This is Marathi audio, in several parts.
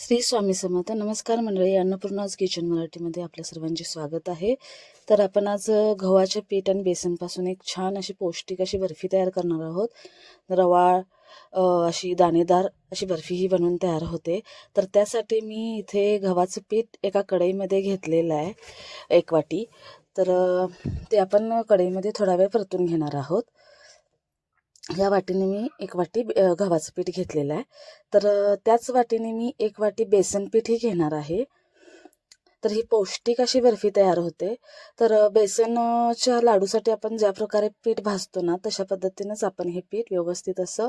श्री स्वामी समर्थ. नमस्कार मंडळी अन्नपूर्णाज किचन मराठीमध्ये आपल्या सर्वांचे स्वागत आहे. तर आपण आज गव्हाचे गव्हाच्या पीठ आणि बेसनपासून एक छान अशी पौष्टिक अशी बर्फी तयार करणार आहोत. रवाळ अशी दाणेदार अशी बर्फी ही बनवून तयार होते. तर त्यासाठी मी इथे गव्हाचं पीठ एका कढईमध्ये घेतलेलं आहे एक वाटी. तर ते आपण कढईमध्ये थोडा वेळ परतून घेणार आहोत. या वाटीने मी एक वाटी गव्हाचं पीठ घेतलेलं आहे. तर त्याच वाटीने मी एक वाटी बेसन पीठही घेणार आहे. तर ही पौष्टिक अशी बर्फी तयार होते. तर बेसनच्या लाडूसाठी आपण ज्या प्रकारे पीठ भाजतो ना तशा पद्धतीनेच आपण हे पीठ व्यवस्थित असं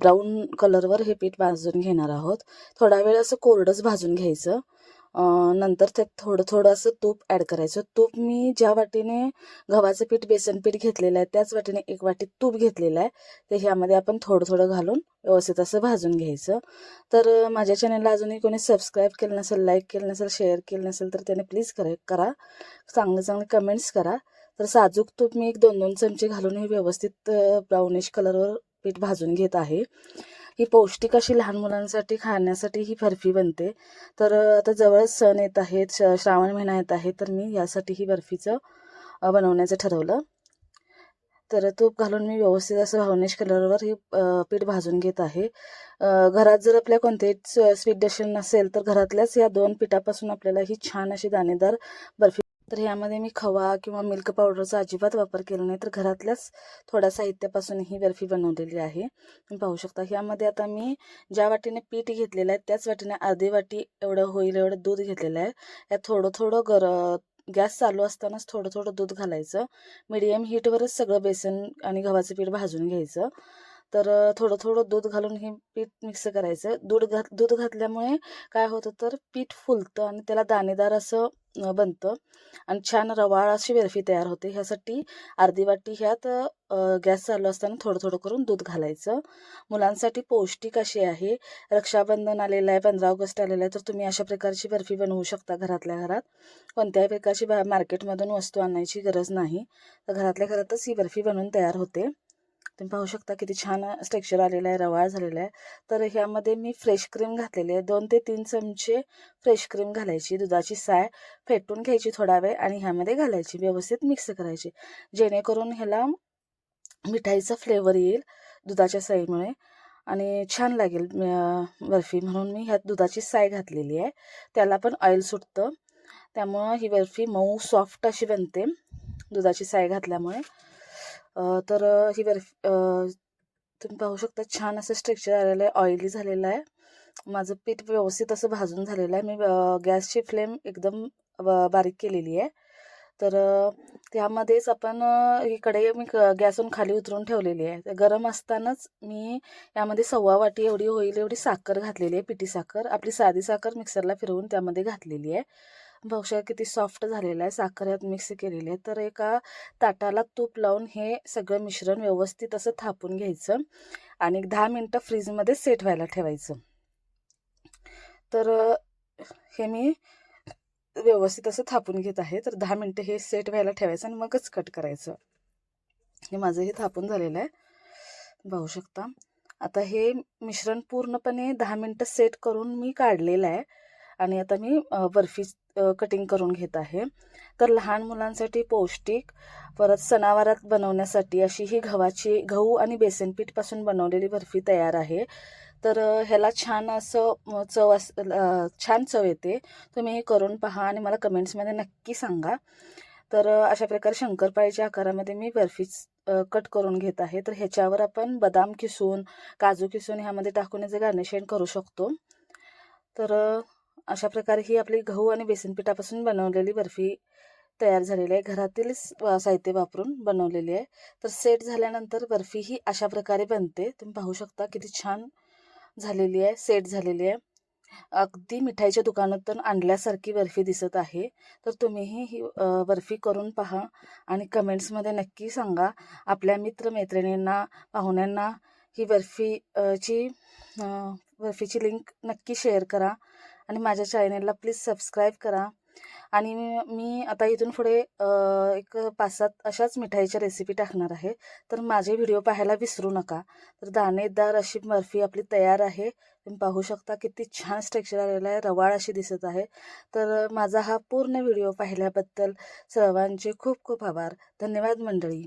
ब्राऊन कलरवर हे पीठ भाजून घेणार आहोत. थोडा वेळ असं कोरडंच भाजून घ्यायचं. नंतर त्यात थोडं थोडं असं तूप ॲड करायचं. तूप मी ज्या वाटीने गव्हाचं पीठ बेसन पीठ घेतलेलं आहे त्याच वाटीने एक वाटी तूप घेतलेलं आहे. ते ह्यामध्ये आपण थोडं थोडं घालून व्यवस्थित असं भाजून घ्यायचं. तर माझ्या चॅनलला अजूनही कोणी सबस्क्राईब केलं नसेल लाईक केलं नसेल शेअर केलं नसेल तर त्याने प्लीज करे करा. चांगले चांगले कमेंट्स करा. तर साजूक तूप मी एक दोन दोन चमचे घालून हे व्यवस्थित ब्राउनिश कलरवर पीठ भाजून घेत आहे. ही पौष्टिक अशी लहान मुलांसाठी खाण्यासाठी ही बर्फी बनते. तर आता जवळच सण येत आहेत श श्रावण महिना येत आहे तर मी यासाठी ही बर्फीचं बनवण्याचं ठरवलं. तर तूप घालून मी व्यवस्थित असं भावनेश कलरवर हे पीठ भाजून घेत आहे. घरात जर आपल्या कोणतेही स्वीट डिश नसेल तर घरातल्याच या दोन पिठापासून आपल्याला ही छान अशी दाणेदार बर्फी तर ह्यामध्ये मी खवा किंवा मिल्क पावडरचा अजिबात वापर केला नाही. तर घरातल्याच थोड्या साहित्यापासून ही बर्फी बनवलेली आहे. तुम्ही पाहू शकता. ह्यामध्ये आता मी ज्या वाटीने पीठ घेतलेलं आहे त्याच वाटीने अर्धी वाटी एवढं होईल एवढं दूध घेतलेलं आहे. यात थोडं थोडं गर गॅस चालू असतानाच थोडं थोडं दूध घालायचं. मिडियम हीटवरच सगळं बेसन आणि गव्हाचं पीठ भाजून घ्यायचं. तर थोडं थोडं दूध घालून हे पीठ मिक्स करायचं. दूध घात दूध घातल्यामुळे काय होतं तर पीठ फुलतं आणि त्याला दाणेदार असं बनतं. आणि छान रवाळ अशी बर्फी तयार होते. ह्यासाठी अर्धी वाटी ह्यात गॅस चालू असताना थोडं थोडं करून दूध घालायचं. मुलांसाठी पौष्टिक अशी आहे. रक्षाबंधन आलेलं आहे पंधरा ऑगस्ट आलेलं आहे तर तुम्ही अशा प्रकारची बर्फी बनवू शकता घरातल्या घरात. कोणत्याही प्रकारची बा मार्केटमधून वस्तू आणायची गरज नाही. तर घरातल्या घरातच ही बर्फी बनवून तयार होते. तुम्ही पाहू शकता किती छान स्ट्रेक्चर आलेलं आहे रवाळ झालेला आहे. तर ह्यामध्ये मी फ्रेश क्रीम घातलेली आहे. दोन ते तीन चमचे फ्रेश क्रीम घालायची दुधाची साय फेटून घ्यायची थोडा वेळ आणि ह्यामध्ये घालायची व्यवस्थित मिक्स करायची. जेणेकरून ह्याला मिठाईचा फ्लेवर येईल दुधाच्या साईमुळे आणि छान लागेल बर्फी. म्हणून मी ह्यात दुधाची साय घातलेली आहे. त्याला पण ऑइल सुटतं. त्यामुळं ही बर्फी मऊ सॉफ्ट अशी बनते दुधाची साय घातल्यामुळे. तर ही बर्फी तुम्ही पाहू शकता छान असं स्ट्रक्चर आलेलं आहे ऑइली झालेलं आहे. माझं पीठ व्यवस्थित असं भाजून झालेलं आहे. मी गॅसची फ्लेम एकदम ब- बारीक केलेली आहे. तर त्यामध्येच आपण ही कढई मी क- गॅसहून खाली उतरून ठेवलेली आहे. तर गरम असतानाच मी यामध्ये सव्वा वाटी एवढी होईल एवढी साखर घातलेली आहे पिठी साखर. आपली साधी साखर मिक्सरला फिरवून त्यामध्ये घातलेली आहे. बघू किती सॉफ्ट झालेलं आहे. साखर यात मिक्स केलेली आहे. तर एका ताटाला तूप लावून हे सगळं मिश्रण व्यवस्थित असं थापून घ्यायचं आणि दहा मिनटं फ्रीजमध्ये सेट व्हायला ठेवायचं. तर हे मी व्यवस्थित असं थापून घेत आहे. तर दहा मिनटं हे सेट व्हायला ठेवायचं आणि मगच कट करायचं. हे माझं हे थापून झालेलं आहे. पाहू शकता. आता हे मिश्रण पूर्णपणे दहा मिनटं सेट करून मी काढलेलं आहे. आणि आता मी बर्फी कटिंग करून घेत आहे. तर लहान मुलांसाठी पौष्टिक परत सणावारात बनवण्यासाठी अशी ही गव्हाची गहू आणि बेसनपीठपासून बनवलेली बर्फी तयार आहे. तर ह्याला छान असं चव अस छान चव येते. तुम्ही हे करून पहा आणि मला कमेंट्समध्ये नक्की सांगा. तर अशा प्रकारे शंकरपाळीच्या आकारामध्ये मी बर्फी कट करून घेत आहे. तर ह्याच्यावर आपण बदाम किसून काजू किसून ह्यामध्ये टाकून याचं गार्निशिंग करू शकतो. तर अशा प्रकारे ही आपली गहू आणि बेसन पिठापासून बनवलेली बर्फी तयार झालेली आहे. घरातील साहित्य वापरून बनवलेली आहे. तर सेट झाल्यानंतर बर्फी ही अशा प्रकारे बनते. तुम्ही पाहू शकता किती छान झालेली आहे सेट झालेली आहे. अगदी मिठाईच्या दुकानातून आणल्यासारखी बर्फी दिसत आहे. तर तुम्हीही ही बर्फी करून पहा आणि कमेंट्समध्ये नक्की सांगा. आपल्या मित्रमैत्रिणींना पाहुण्यांना ही बर्फी ची बर्फीची लिंक नक्की शेअर करा. आणि माझ्या चॅनलला प्लीज सबस्क्राईब करा. आणि मी आता इथून पुढे एक पाच सात अशाच मिठाईच्या रेसिपी टाकणार आहे. तर माझे व्हिडिओ पाहायला विसरू नका. तर दाणेदार अशी बर्फी आपली तयार आहे. तुम्ही पाहू शकता किती छान स्ट्रक्चर आलेला आहे. रवाळ अशी दिसत आहे. तर माझा हा पूर्ण व्हिडिओ पाहिल्याबद्दल सर्वांचे खूप खूप आभार. धन्यवाद मंडळी.